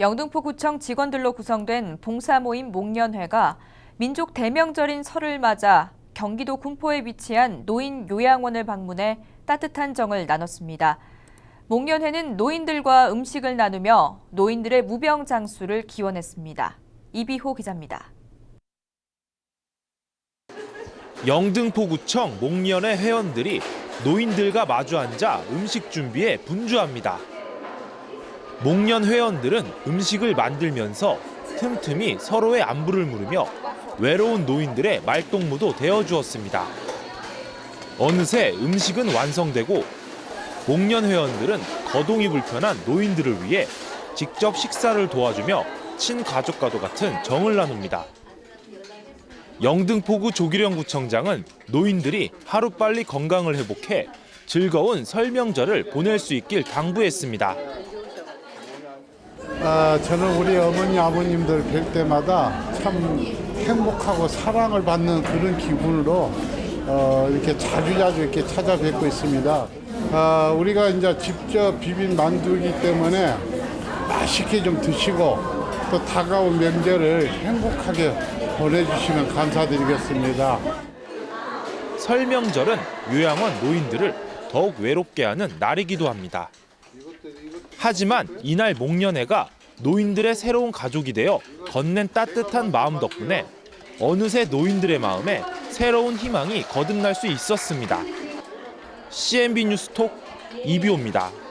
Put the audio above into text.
영등포구청 직원들로 구성된 봉사모임 목련회가 민족 대명절인 설을 맞아 경기도 군포에 위치한 노인 요양원을 방문해 따뜻한 정을 나눴습니다. 목련회는 노인들과 음식을 나누며 노인들의 무병 장수를 기원했습니다. 이비호 기자입니다. 영등포구청 목련회 회원들이 노인들과 마주 앉아 음식 준비에 분주합니다. 목련 회원들은 음식을 만들면서 틈틈이 서로의 안부를 물으며 외로운 노인들의 말동무도 되어주었습니다. 어느새 음식은 완성되고 목련 회원들은 거동이 불편한 노인들을 위해 직접 식사를 도와주며 친가족과도 같은 정을 나눕니다. 영등포구 조기령 구청장은 노인들이 하루빨리 건강을 회복해 즐거운 설명절을 보낼 수 있길 당부했습니다. 아, 저는 우리 어머니 아버님들 뵐 때마다 참 행복하고 사랑을 받는 그런 기분으로 어, 이렇게 자주 자주 이렇게 찾아뵙고 있습니다. 아, 우리가 이제 직접 비빈 만두이기 때문에 맛있게 좀 드시고 또 다가온 명절을 행복하게 보내주시면 감사드리겠습니다. 설명절은 요양원 노인들을 더욱 외롭게 하는 날이기도 합니다. 하지만 이날 목련회가 노인들의 새로운 가족이 되어 건넨 따뜻한 마음 덕분에 어느새 노인들의 마음에 새로운 희망이 거듭날 수 있었습니다. CNB 뉴스톡 이비호입니다.